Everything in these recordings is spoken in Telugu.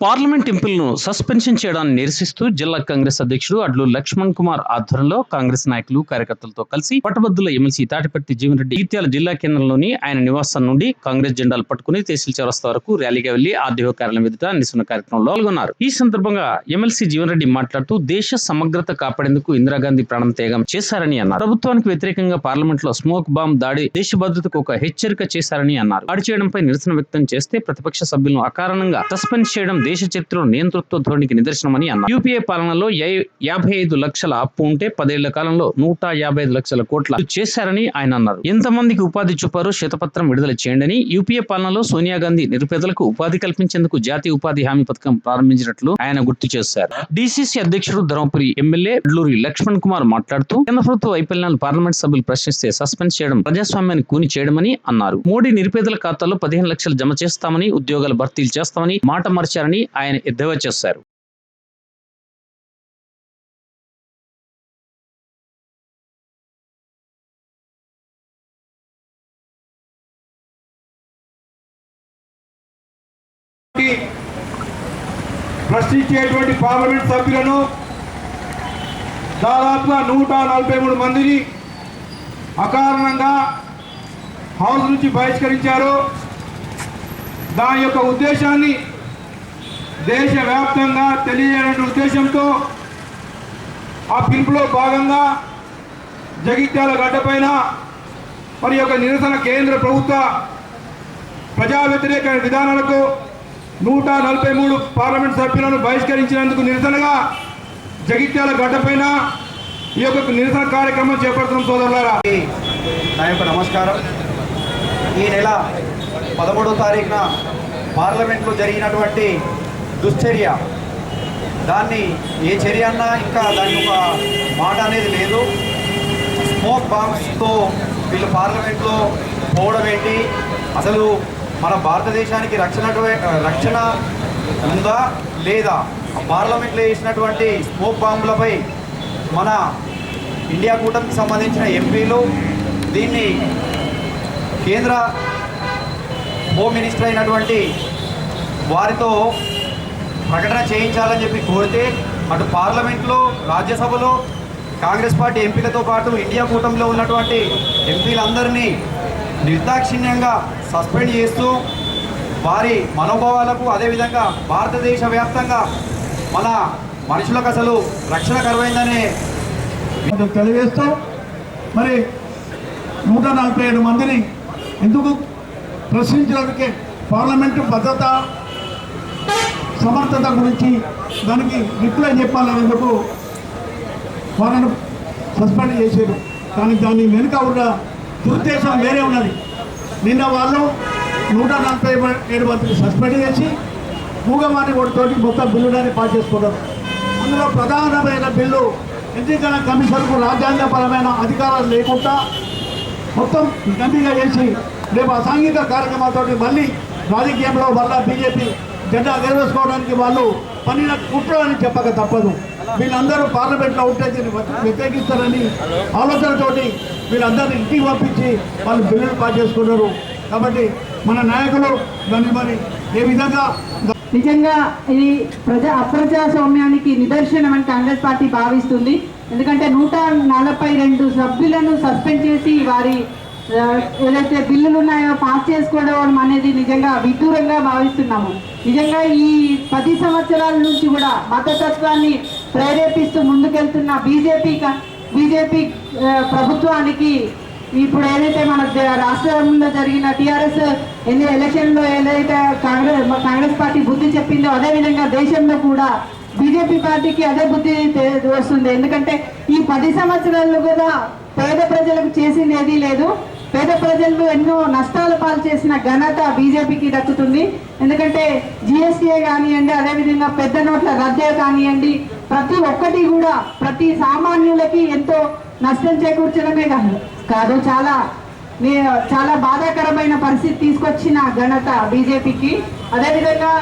పార్లమెంట్ ఎంపీలను సస్పెన్షన్ చేయడాన్ని నిరసిస్తూ జిల్లా కాంగ్రెస్ అధ్యక్షుడు అడ్లు లక్ష్మణ్ కుమార్ ఆధ్వర్యంలో కాంగ్రెస్ నాయకులు కార్యకర్తలతో కలిసి పట్టభద్రుల ఎమ్మెల్సీ తాటిపర్తి జీవన్ రెడ్డి ఇత్యాల జిల్లా కేంద్రంలోని ఆయన నివాసం నుండి కాంగ్రెస్ జెండాలు పట్టుకుని తహసీల్ చౌరస్తా వరకు ర్యాలీగా వెళ్ళి ఆర్డీఓ కార్యాలయం ఎదుట నిరసన కార్యక్రమంలో పాల్గొన్నారు. ఈ సందర్భంగా ఎమ్మెల్సీ జీవన్ రెడ్డి మాట్లాడుతూ దేశ సమగ్రత కాపాడేందుకు ఇందిరాగాంధీ ప్రాణం త్యాగం చేశారని అన్నారు. ప్రభుత్వానికి వ్యతిరేకంగా పార్లమెంట్లో స్మోక్ బాంబ్ దాడి దేశ భద్రతకు ఒక హెచ్చరిక చేశారని అన్నారు. దాడి చేయడంపై నిరసన వ్యక్తం చేస్తే ప్రతిపక్ష సభ్యులను అకారణంగా సస్పెండ్ చేయడం దేశ చరిత్రలో నియంతృత్వ ధోరణికి నిదర్శనమని అన్నారు. యూపీఏ పాలనలో యాభై ఐదు లక్షల అప్పు ఉంటే పదేళ్ళ కాలంలో నూట యాభై ఐదు లక్షల కోట్ల చేశారని ఆయన అన్నారు. ఎంతమందికి ఉపాధి చూపారో శ్వేతపత్రం విడుదల చేయండి యూపీఏ పాలనలో సోనియా గాంధీ నిరుపేదలకు ఉపాధి కల్పించేందుకు జాతీయ ఉపాధి హామీ పథకం ప్రారంభించినట్లు ఆయన గుర్తు చేశారు. డిసిసి అధ్యక్షుడు ధర్మపురి ఎమ్మెల్యే అడ్లూరి లక్ష్మణ్ కుమార్ మాట్లాడుతూ కేంద్ర ప్రభుత్వ వైఫల్యాలను పార్లమెంట్ సభ్యులు ప్రశ్నిస్తే సస్పెండ్ చేయడం ప్రజాస్వామ్యాన్ని కూని చేయడమని అన్నారు. మోడీ నిరుపేదల ఖాతాలో పదిహేను లక్షలు జమ చేస్తామని ఉద్యోగాలు భర్తీలు చేస్తామని మాట మార్చారని ఆయన ఎద్దేవా చేశారు ప్రశ్నించేటువంటి పార్లమెంట్ సభ్యులను దాదాపుగా నూట నలభై మూడు మందిని అకారణంగా హౌస్ నుంచి బహిష్కరించారు. దాని యొక్క ఉద్దేశాన్ని దేశవ్యాప్తంగా తెలియజేయడం ఉద్దేశంతో ఆ పిలుపులో భాగంగా జగిత్యాల గడ్డపైన మరి యొక్క నిరసన కేంద్ర ప్రభుత్వ ప్రజా వ్యతిరేక విధానాలకు నూట నలభై మూడు పార్లమెంట్ సభ్యులను బహిష్కరించినందుకు నిరసనగా జగిత్యాల గడ్డపైన ఈ యొక్క నిరసన కార్యక్రమం చేపడుతున్న సోదరులారా. నా యొక్క నమస్కారం. ఈ నెల పదమూడో తారీఖున పార్లమెంట్లో జరిగినటువంటి దుశ్చర్య. దాన్ని ఏ చర్య అన్నా ఇంకా దాని ఒక మాట అనేది లేదు. స్మోక్ బాంబ్స్తో వీళ్ళు పార్లమెంట్లో పోవడం ఏంటి? అసలు మన భారతదేశానికి రక్షణ రక్షణ ఉందా లేదా? పార్లమెంట్లో వేసినటువంటి స్మోక్ బాంబులపై మన ఇండియా కూటమికి సంబంధించిన ఎంపీలు దీన్ని కేంద్ర హోమ్ మినిస్టర్ అయినటువంటి వారితో ప్రకటన చేయించాలని చెప్పి కోరితే అటు పార్లమెంట్లో రాజ్యసభలో కాంగ్రెస్ పార్టీ ఎంపీలతో పాటు ఇండియా కూటమిలో ఉన్నటువంటి ఎంపీలందరినీ నిర్దాక్షిణ్యంగా సస్పెండ్ చేస్తూ వారి మనోభావాలకు అదేవిధంగా భారతదేశ వ్యాప్తంగా మన మనుషులకు అసలు రక్షణ కరువైందనే తెలియజేస్తూ మరి నూట నలభై ఏడు మందిని ఎందుకు ప్రశ్నించడానికి పార్లమెంటు భద్రత సమర్థత గురించి దానికి రిప్లై చెప్పాలనేందుకు వాళ్ళను సస్పెండ్ చేశారు. కానీ దాని వెనుక ఉన్న దురుద్దేశం వేరే ఉన్నది. నిన్న వాళ్ళు నూట నలభై ఏడు మందిని సస్పెండ్ చేసి మూగవాణి తోటి మొత్తం బిల్లులని పాస్ చేసుకున్నారు. అందులో ప్రధానమైన బిల్లు ఎన్నికల కమిషన్కు రాజ్యాంగపరమైన అధికారాలు లేకుండా మొత్తం గంభీగా చేసి రేపు అసాంఘిక కార్యక్రమాలతో మళ్ళీ రాజకీయంలో మళ్ళా బీజేపీ జెండా ఎగరవేసుకోవడానికి వాళ్ళు పనిన కుట్ర అని చెప్పక తప్పదు. వీళ్ళందరూ పార్లమెంట్లో ఉంటే దీన్ని వ్యతిరేకిస్తారని ఆలోచనతోటి వీళ్ళందరినీ ఇంటికి పంపించి వాళ్ళు బిల్లులు పాస్ చేసుకున్నారు. కాబట్టి మన నాయకులు దాన్ని మరి ఏ విధంగా నిజంగా ఇది ప్రజా అప్రజాస్వామ్యానికి నిదర్శనం అని కాంగ్రెస్ పార్టీ భావిస్తుంది. ఎందుకంటే నూట నలభై రెండు సభ్యులను సస్పెండ్ చేసి వారి ఏదైతే బిల్లులు ఉన్నాయో పాస్ చేసుకోవడం అనేది నిజంగా విదూరంగా భావిస్తున్నాము. నిజంగా ఈ పది సంవత్సరాల నుంచి కూడా మతతత్వాన్ని ప్రేరేపిస్తూ ముందుకెళ్తున్న బీజేపీ బీజేపీ ప్రభుత్వానికి ఇప్పుడు ఏదైతే మన రాష్ట్రంలో జరిగిన టీఆర్ఎస్ ఎన్ని ఎలక్షన్లో ఏదైతే కాంగ్రెస్ కాంగ్రెస్ పార్టీ బుద్ధి చెప్పిందో అదే విధంగా దేశంలో కూడా బీజేపీ పార్టీకి అదే బుద్ధి వస్తుంది. ఎందుకంటే ఈ పది సంవత్సరాలు కూడా పేద ప్రజలకు చేసింది ఏదీ లేదు. పేద ప్రజలు ఎన్నో నష్టాలు పాలు చేసిన ఘనత బీజేపీకి దక్కుతుంది. ఎందుకంటే జిఎస్టీఏ కానివ్వండి అదేవిధంగా పెద్ద నోట్ల రద్దే కానివ్వండి ప్రతి ఒక్కటి కూడా ప్రతి సామాన్యులకి ఎంతో నష్టం చేకూర్చడమే కాదు కాదు చాలా చాలా బాధాకరమైన పరిస్థితి తీసుకొచ్చిన ఘనత బీజేపీకి. అదేవిధంగా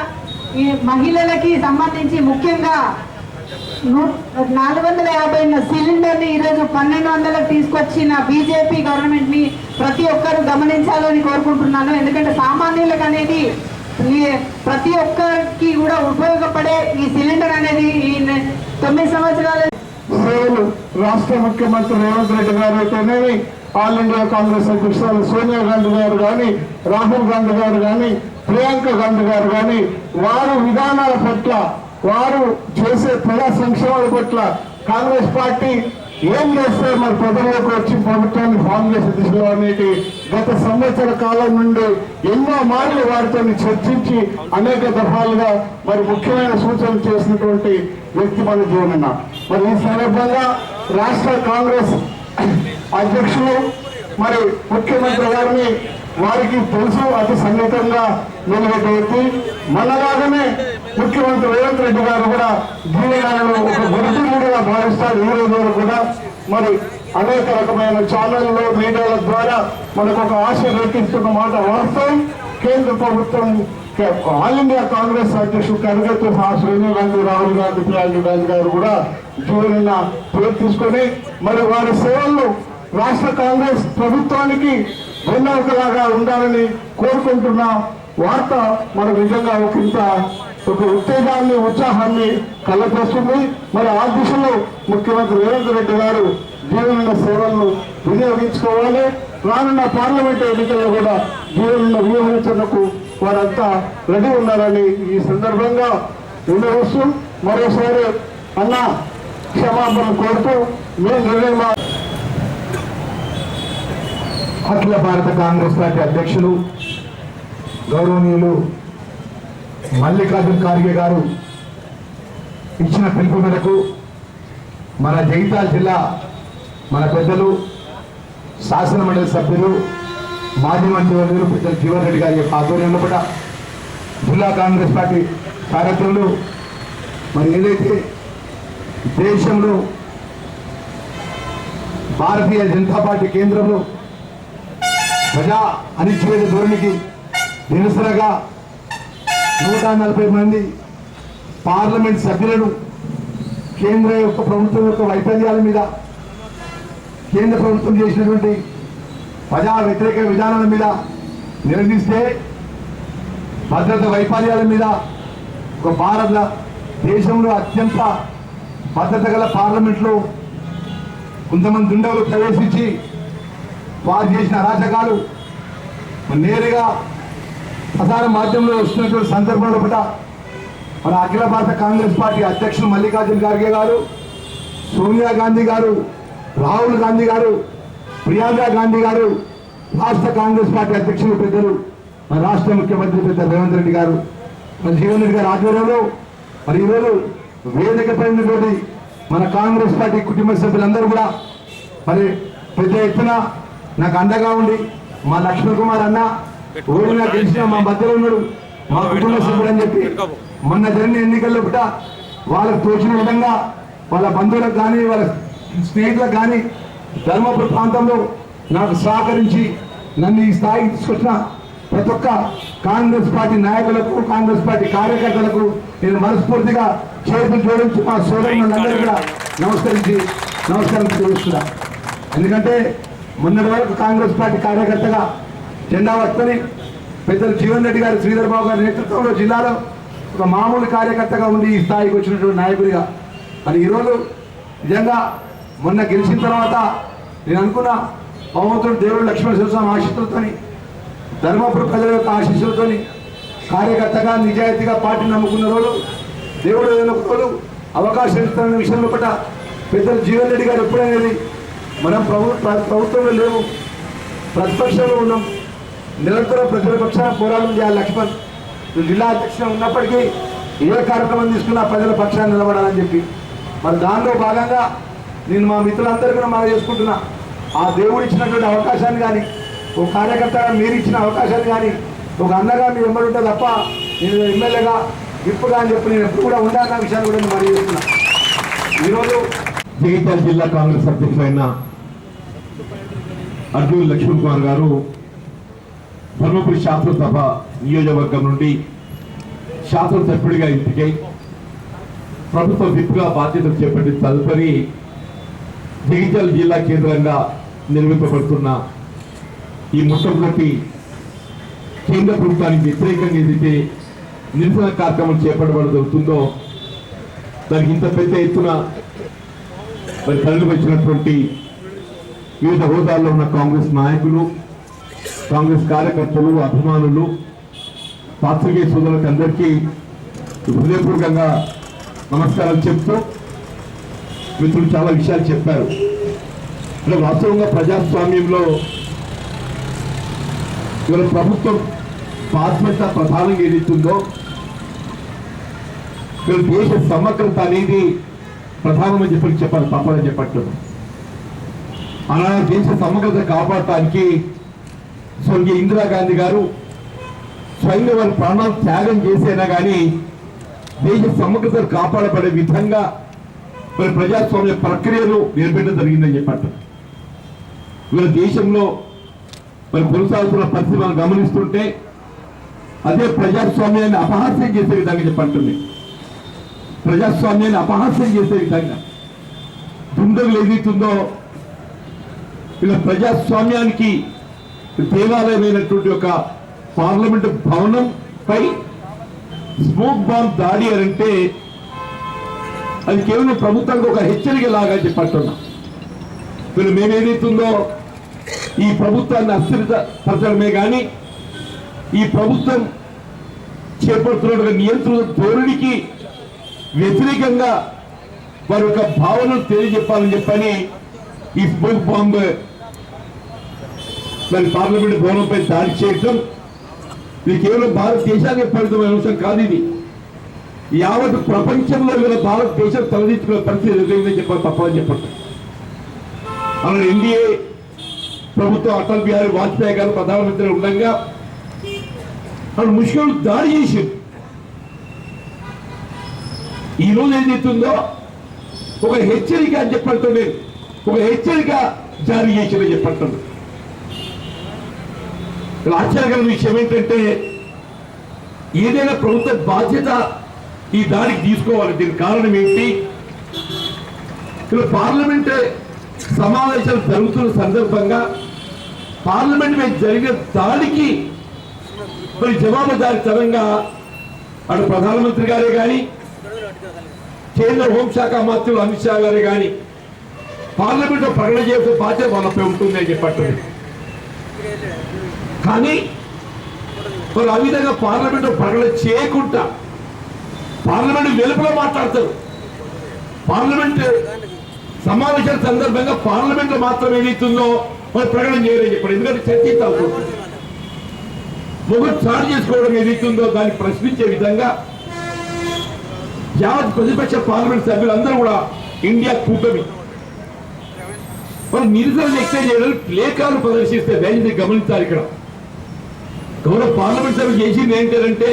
ఈ మహిళలకి సంబంధించి ముఖ్యంగా నూ- నాలుగు వందల యాభై సిలిండర్ని ఈరోజు పన్నెండు వందలకు తీసుకొచ్చిన బీజేపీ గవర్నమెంట్ని ప్రతి ఒక్కరు గమనించాలని కోరుకుంటున్నాను. ఎందుకంటే సామాన్యులకు అనేది ప్రతి ఒక్కరికి కూడా ఉపయోగపడే ఈ సిలిండర్ అనేది ఈ తొమ్మిది సంవత్సరాల రాష్ట్ర ముఖ్యమంత్రి రేవంత్ రెడ్డి గారు అయితేనేమి ఆల్ ఇండియా కాంగ్రెస్ అధ్యక్షురాలు సోనియా గాంధీ గారు కానీ రాహుల్ గాంధీ గారు కానీ ప్రియాంక గాంధీ గారు కానీ వారు విధానాల పట్ల వారు చేసే ప్రజా సంక్షేమాల పట్ల కాంగ్రెస్ పార్టీ ఏం చేస్తే మరి ప్రజల్లోకి వచ్చి ప్రభుత్వాన్ని ఫామ్ చేసే దిశలో అనేది గత సంవత్సర కాలం నుండి ఎన్నో మార్లు వారితో చర్చించి అనేక దఫాలుగా మరి ముఖ్యమైన సూచనలు చేసినటువంటి వ్యక్తి మన జీవనన్న. మరి ఈ సందర్భంగా రాష్ట్ర కాంగ్రెస్ అధ్యక్షులు మరి ముఖ్యమంత్రి గారిని వారికి తెలుసు అతి సన్నిహితంగా నిలబెట్టే మనలాగానే ముఖ్యమంత్రి రేవంత్ రెడ్డి గారు కూడా దీనిలో ఒక గురుతులుగా భావిస్తారు. ఈ రోజు వరకు కూడా మరి అనేక రకమైన ఛానల్లో మీడియాల ద్వారా మనకు ఒక ఆశ రేపిస్తున్న మాట వాస్తవం. కేంద్ర ప్రభుత్వం కే- ఆల్ ఇండియా కాంగ్రెస్ అధ్యక్షుడు కనగత్తు సోనియా గాంధీ రాహుల్ గాంధీ ప్రియాంక గాంధీ గారు కూడా జూలైన పేరు తీసుకొని మరి వారి సేవలు రాష్ట్ర కాంగ్రెస్ ప్రభుత్వానికి వెన్నెలకలాగా ఉండాలని కోరుకుంటున్న వార్త మనకు నిజంగా ఒక ఇంత ఒక ఉత్తేజాన్ని ఉత్సాహాన్ని కలపరుస్తుంది మరి ఆ దిశలో ముఖ్యమంత్రి రేవంత్ రెడ్డి గారు జీవన సేవలను వినియోగించుకోవాలి. రానున్న పార్లమెంట్ ఎన్నికల్లో కూడా జీవన వినియోగించేందుకు వారంతా రెడీ ఉన్నారని ఈ సందర్భంగా వినియోగిస్తూ మరోసారి అన్న క్షమాపణ కోరుతూ మీ నిర్ణయం అఖిల భారత కాంగ్రెస్ పార్టీ అధ్యక్షులు గౌరవనీయులు మల్లికార్జున్ ఖార్గే గారు ఇచ్చిన పిలుపు మేరకు మన జగిత్యాల జిల్లా మన పెద్దలు శాసన మండలి సభ్యులు మాజీ మంత్రివర్యులు పెద్దలు జీవన్ రెడ్డి గారి యొక్క ఆధ్వర్యంలో కూడా జిల్లా కాంగ్రెస్ పార్టీ కార్యక్రమాలు మరి ఏదైతే దేశంలో భారతీయ జనతా పార్టీ కేంద్రంలో ప్రజా అనిశ్చిత ధోరణికి నిరసనగా నూట నలభై మంది పార్లమెంట్ సభ్యులను కేంద్ర యొక్క ప్రభుత్వం యొక్క వైఫల్యాల మీద కేంద్ర ప్రభుత్వం చేసినటువంటి ప్రజా వ్యతిరేక విధానాల మీద నిలదీస్తే భద్రత వైఫల్యాల మీద ఒక భారత దేశంలో అత్యంత భద్రత గల పార్లమెంట్లో కొంతమంది దుండగులు ప్రవేశించి వారు చేసిన అరాచకాలు నేరుగా ప్రసార మాధ్యమంలో వస్తున్నటువంటి సందర్భంలో కూడా మన అఖిల భారత కాంగ్రెస్ పార్టీ అధ్యక్షులు మల్లికార్జున ఖార్గే గారు సోనియా గాంధీ గారు రాహుల్ గాంధీ గారు ప్రియాంక గాంధీ గారు రాష్ట్ర కాంగ్రెస్ పార్టీ అధ్యక్షులు పెద్దలు మన రాష్ట్ర ముఖ్యమంత్రి పెద్ద రేవంత్ రెడ్డి గారు. మన జీవన్ రెడ్డి గారి ఆధ్వర్యంలో మరి ఈరోజు వేదిక పైనటువంటి మన కాంగ్రెస్ పార్టీ కుటుంబ సభ్యులందరూ కూడా మరి పెద్ద ఎత్తున నాకు అండగా ఉండి మా లక్ష్మణ్ కుమార్ అన్న గెలిచిన మా మధ్యలో ఉన్నాడు. మా కుటుంబ సభ్యుడు అని చెప్పి మొన్న జరిగిన ఎన్నికల్లో కూడా వాళ్ళకు తోచిన విధంగా వాళ్ళ బంధువులకు కానీ వాళ్ళ స్నేహితులకు కానీ ధర్మపుర ప్రాంతంలో నాకు సహకరించి నన్ను ఈ స్థాయికి తీసుకొచ్చిన ప్రతి ఒక్క కాంగ్రెస్ పార్టీ నాయకులకు కాంగ్రెస్ పార్టీ కార్యకర్తలకు నేను మనస్ఫూర్తిగా చేతులు జోడించి మా సోదరులందరూ కూడా నమస్కరించి నమస్కారం తెలుస్తున్నా ఎందుకంటే మొన్నటి వరకు కాంగ్రెస్ పార్టీ కార్యకర్తగా జెండా పట్టుకొని పెద్దలు జీవన్ రెడ్డి గారు శ్రీధర్ బాబు గారి నేతృత్వంలో జిల్లాలో ఒక మామూలు కార్యకర్తగా ఉండి ఈ స్థాయికి వచ్చినటువంటి నాయకుడిగా. మరి ఈరోజు నిజంగా మొన్న గెలిచిన తర్వాత నేను అనుకున్న భగవంతుడు దేవుడు లక్ష్మణ శివస్వామి ఆశీస్సులతోని ధర్మపుర ప్రజల యొక్క ఆశీస్సులతోని కార్యకర్తగా నిజాయితీగా పార్టీ నమ్ముకున్న రోజు దేవుడు ఏదైనా రోజు అవకాశం ఇస్తున్న విషయంలో పట్ల పెద్దలు జీవన్ రెడ్డి గారు ఎప్పుడనేది మనం ప్రభు ప్రభుత్వంలో లేవు ప్రతిపక్షంలో ఉన్నాం. నిరంతరం ప్రజల పోరాటం చేయాలి లక్ష్మణ్. నువ్వు జిల్లా అధ్యక్షుడు ఉన్నప్పటికీ ఏ కార్యక్రమం తీసుకున్నా ప్రజల పక్షాన్ని నిలబడాలని చెప్పి. మరి దానిలో భాగంగా నేను మా మిత్రులందరూ కూడా మనం చేసుకుంటున్నా. ఆ దేవుడు ఇచ్చినటువంటి అవకాశాన్ని కానీ ఒక కార్యకర్తగా మీరు ఇచ్చిన అవకాశాన్ని కానీ ఒక అన్నగా మీరు వెంబడి తప్ప నేను ఎమ్మెల్యేగా విప్పుగా అని చెప్పి నేను ఎప్పుడు కూడా ఉండాలన్న విషయాన్ని కూడా నేను మరి చేస్తున్నా. ఈరోజు జగిత్యాల జిల్లా కాంగ్రెస్ అధ్యక్షులైన అర్జున్ లక్ష్మణ్ కుమార్ గారు ధర్మపురి శాసనసభ నియోజకవర్గం నుండి శాసనసభ్యుడిగా ఎంపికై ప్రభుత్వ విప్గా బాధ్యతలు చేపట్టి తదుపరి జగిత్యాల జిల్లా కేంద్రంగా నిర్మింపబడుతున్న ఈ మొట్టమొదటి కేంద్ర ప్రభుత్వానికి వ్యతిరేకంగా ఏదైతే నిరసన కార్యక్రమం చేపట్టబడి జరుగుతుందో దానికి ఇంత పెద్ద ఎత్తున మరి తరలి వచ్చినటువంటి వివిధ హోదాల్లో ఉన్న కాంగ్రెస్ నాయకులు కాంగ్రెస్ కార్యకర్తలు అభిమానులు పాత్రికేయ సోదరులకు అందరికీ హృదయపూర్వకంగా నమస్కారం చెప్తూ మిత్రులు చాలా విషయాలు చెప్పారు. అంటే వాస్తవంగా ప్రజాస్వామ్యంలో ఇవాళ ప్రభుత్వం బాధ్యత ప్రధానంగా ఏదైతుందో ఇవాళ దేశ సమగ్రత అనేది ప్రధానమని చెప్పి చెప్పాలి తప్పని చెప్పట్లేదు. అలా దేశ సమగ్రత కాపాడటానికి స్వర్గీయ ఇందిరాగాంధీ గారు స్వయంగా వారి ప్రాణాలు త్యాగం చేసైనా కానీ దేశ సమగ్రతను కాపాడబడే విధంగా మరి ప్రజాస్వామ్య ప్రక్రియను నిలబెట్టడం జరిగిందని చెప్పారు ఇలా దేశంలో మరి కొనసాగుతున్న పరిస్థితి మనం గమనిస్తుంటే అదే ప్రజాస్వామ్యాన్ని అపహాస్యం చేసే విధంగా చెప్పంటుంది. ప్రజాస్వామ్యాన్ని అపహాస్యం చేసే విధంగా దుండగులు ఏదైతుందో ఇలా ప్రజాస్వామ్యానికి దేవాలయమైనటువంటి ఒక పార్లమెంట్ భవనం పై స్మోక్ బాంబ్ దాడి అని అంటే అది కేవలం ప్రభుత్వానికి ఒక హెచ్చరిక లాగా చెప్పట్టున్నాం. వీళ్ళు మేమేదైతుందో ఈ ప్రభుత్వాన్ని అస్థిరపరచడమే కానీ ఈ ప్రభుత్వం చేపడుతున్న నియంత్రణ ధోరణికి వ్యతిరేకంగా వారి యొక్క భావనను తెలియజెప్పాలని చెప్పని ఈ స్మోక్ బాంబ్ మరి పార్లమెంట్ భవనంపై దాడి చేయటం ఇది కేవలం భారతదేశానికి పరిమితమైన అంశం కాదు ఇది. యావత్ ప్రపంచంలో గల భారతదేశం తలదించుకునే పరిస్థితి ఎదురైందని చెప్పాలి తప్పని చెప్పండి అలా ఎన్డీఏ ప్రభుత్వం అటల్ బిహారీ వాజ్పేయి గారు ప్రధానమంత్రి ఉండగా అక్కడ ముష్కలు దాడి చేసింది ఈ రోజు ఏం చెప్తుందో ఒక హెచ్చరిక అని చెప్పండి ఒక హెచ్చరిక జారీ చేసిందని చెప్పండి ఇక్కడ విషయం ఏంటంటే ఏదైనా ప్రభుత్వ బాధ్యత ఈ దానికి తీసుకోవాలి. దీనికి కారణం ఏంటి? ఇలా పార్లమెంట్ సమావేశాలు జరుగుతున్న సందర్భంగా పార్లమెంట్ మీద జరిగిన దాడికి మరి జవాబుదారితనంగా అటు ప్రధానమంత్రి గారే కానీ కేంద్ర హోంశాఖ మంత్రులు అమిత్ షా గారే కానీ పార్లమెంట్లో ప్రకటన చేసే బాధ్యత వాళ్ళపై ఉంటుంది అని చెప్పట్టు కానీ మరి ఆ విధంగా పార్లమెంట్ ప్రకటన చేయకుండా పార్లమెంట్ వెలుపల మాట్లాడతారు. పార్లమెంట్ సమావేశాల సందర్భంగా పార్లమెంట్లో మాత్రం ఏదైతుందో మరి ప్రకటన చేయలేదు చెప్పండి ఎందుకంటే చర్చించాల్సి ముగ్గురు చాటు చేసుకోవడం ఏదైతుందో దాన్ని ప్రశ్నించే విధంగా యావత్ ప్రతిపక్ష పార్లమెంట్ సభ్యులందరూ కూడా ఇండియా కూటమి. వాళ్ళు నిరసన వ్యక్తం చేయడం లేఖలు ప్రదర్శిస్తే దయచేసి గమనించాలి ఇక్కడ. గౌరవ పార్లమెంట్ సభ్యులు చేసింది ఏంటంటే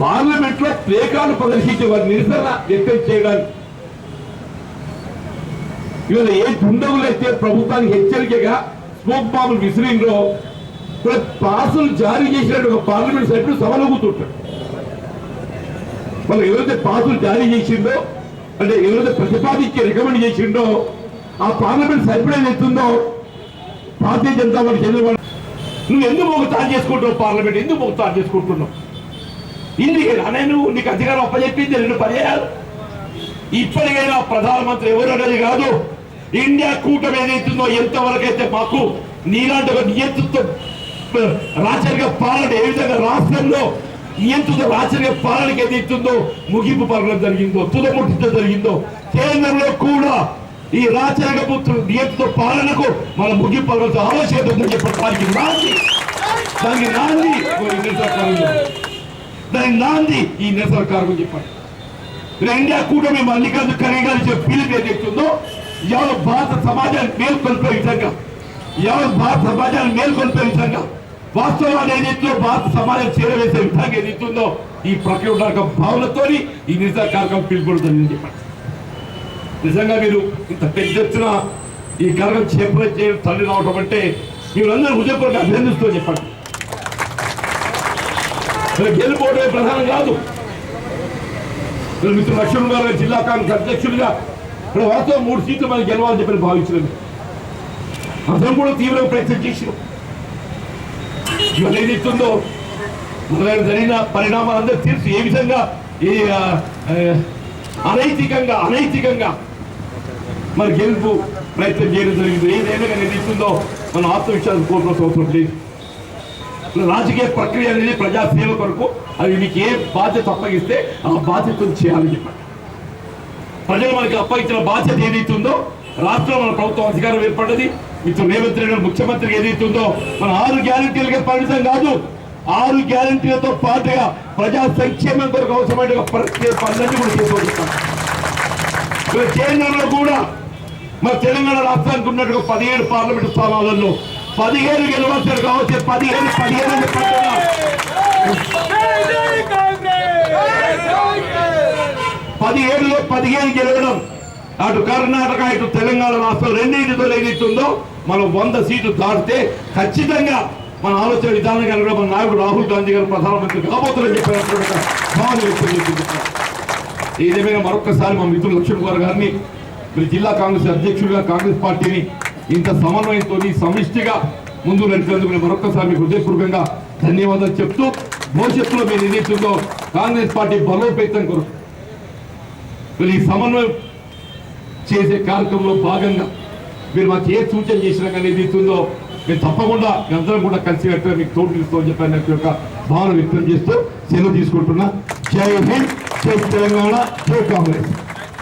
పార్లమెంట్లో ప్లేకాలు ప్రదర్శించే వారి నిరసన వ్యక్తం చేయడానికి. ఇవాళ ఏ దుండగులు అయితే ప్రభుత్వానికి హెచ్చరికగా స్మోక్ బాంబులు విసిరిండ్రో ఇప్పుడు పాసులు జారీ చేసినట్టు ఒక పార్లమెంట్ సభ్యుడు సభలగుతుంటాడు వాళ్ళు ఎవరైతే పాసులు జారీ చేసిండో అంటే ఎవరైతే ప్రతిపాదించి రికమెండ్ చేసిండో ఆ పార్లమెంట్ సభ్యుడు ఏదైతుందో భారతీయ జనతా పార్టీ చంద్రబాబు నువ్వు ఎందుకు ఒక తాను చేసుకుంటున్నావు పార్లమెంట్? ఎందుకు ఒక తాను చేసుకుంటున్నావు ఇందుకేనా నేను నీకు అధికారం అప్పచెప్పింది రెండు పర్యాలు ఇప్పటికైనా ప్రధానమంత్రి ఎవరు అనేది కాదు ఇండియా కూటమి ఏదైతుందో ఎంతవరకు అయితే మాకు నీలాంటి ఒక నియంత్రిత రాచరిక పాలన ఏ విధంగా రాష్ట్రంలో నియంత్రిత రాచరిక పాలనకి ఏదైతుందో ముగింపు పలకడం జరిగిందో తుదముట్టితో జరిగిందో కేంద్రంలో కూడా ఈ రాచరకపుత్రుడు పుత్రుడు పాలనకు మన ముగింపవలసిన పలకడం ఆవశ్యకత ఉందని వారికి నాంది. దానికి నాంది. దానికి నాంది ఈ నిరసన కార్యక్రమం చెప్పండి. ఇండియా కూటమి మల్లికార్జున ఖర్గే గారు ఇచ్చే పిలుపు ఏదైతుందో యావత్ భారత సమాజాన్ని మేల్కొల్పే విధంగా ఎవరు భారత సమాజాన్ని మేల్కొల్పే విధంగా వాస్తవాలు ఏదైతుందో భారత సమాజం చేరవేసే విధంగా ఏదైతుందో ఈ ప్రక్రియ భావనతో ఈ నిరసన కార్యక్రమం పిలుపుడుతుందని చెప్పండి. నిజంగా మీరు ఇంత పెద్ద ఎత్తున ఈ కార్యక్రమం చేపల తల్లి రావడం అంటే మీరందరూ హృదయపూర్వక అభినందిస్తూ చెప్పండి. గెలుపోవడమే ప్రధానం కాదు. మిత్రులు లక్ష్మణ్ గారు జిల్లా కాంగ్రెస్ అధ్యక్షుడిగా ఇక్కడ వాస్తవం మూడు సీట్లు మనం గెలవాలని చెప్పి భావించలేదు. అందరం కూడా తీవ్రంగా ప్రయత్నం చేసినాం. ఇవాళ ఏదైతుందో మొదలైన జరిగిన పరిణామాలందరూ తెలుసు ఏ విధంగా ఈ అనైతికంగా అనైతికంగా మరి గెలుపు ప్రయత్నం చేయడం జరిగింది. ఏదైనా కానీ నిలుస్తుందో మన ఆత్మవిశ్వాసం కోల్పోవాల్సిన అవసరం లేదు. రాజకీయ ప్రక్రియ అనేది ప్రజాసేవ కొరకు అది మీకు ఏ బాధ్యత అప్పగిస్తే ఆ బాధ్యతను చేయాలని చెప్పండి. ప్రజలు మనకి అప్పగించిన బాధ్యత ఏదైతుందో రాష్ట్రంలో మన ప్రభుత్వం అధికారం ఏర్పడ్డది. ఇతను రేవంత్ రెడ్డి ముఖ్యమంత్రికి ఏదైతుందో మన ఆరు గ్యారంటీలకే పరిమితం కాదు. ఆరు గ్యారంటీలతో పాటుగా ప్రజా సంక్షేమం కొరకు అవసరమైన పనులన్నీ కూడా చేసుకోగలుగుతాం కేంద్రంలో కూడా మరి తెలంగాణ రాష్ట్రానికి ఉన్నట్టుగా పదిహేడు పార్లమెంటు స్థానాలలో పదిహేను గెలవాల్సిన కావచ్చు పదిహేను పదిహేను పదిహేడులో పదిహేను గెలవడం అటు కర్ణాటక ఇటు తెలంగాణ రాష్ట్రం రెండింటితో ఏదైతుందో మనం వంద సీట్లు దాటితే ఖచ్చితంగా మన ఆలోచన విధానం కనుక మన నాయకుడు రాహుల్ గాంధీ గారు ప్రధానమంత్రి కాబోతులని చెప్పినటువంటి ఒక భావన వ్యక్తం మరొకసారి మా మిత్రులు లక్ష్మణ్ కుమార్ గారిని మీరు జిల్లా కాంగ్రెస్ అధ్యక్షుడిగా కాంగ్రెస్ పార్టీని ఇంత సమన్వయంతో సమిష్టిగా ముందు నడిపేందుకు నేను మరొకసారి మీకు హృదయపూర్వకంగా ధన్యవాదాలు చెప్తూ భవిష్యత్తులో మీరు ఏదైతుందో కాంగ్రెస్ పార్టీ బలోపేతం కొరకు మీరు ఈ సమన్వయం చేసే కార్యక్రమంలో భాగంగా మీరు మాకు ఏ సూచన చేసినా కానీ ఏదైతుందో మేము తప్పకుండా అందరం కూడా కలిసి కట్టుగా మీకు తోడు తీసుకోమని చెప్పిన యొక్క భావన వ్యక్తం చేస్తూ సెలవు తీసుకుంటున్నా. జై హింద్ జై తెలంగాణ జై కాంగ్రెస్.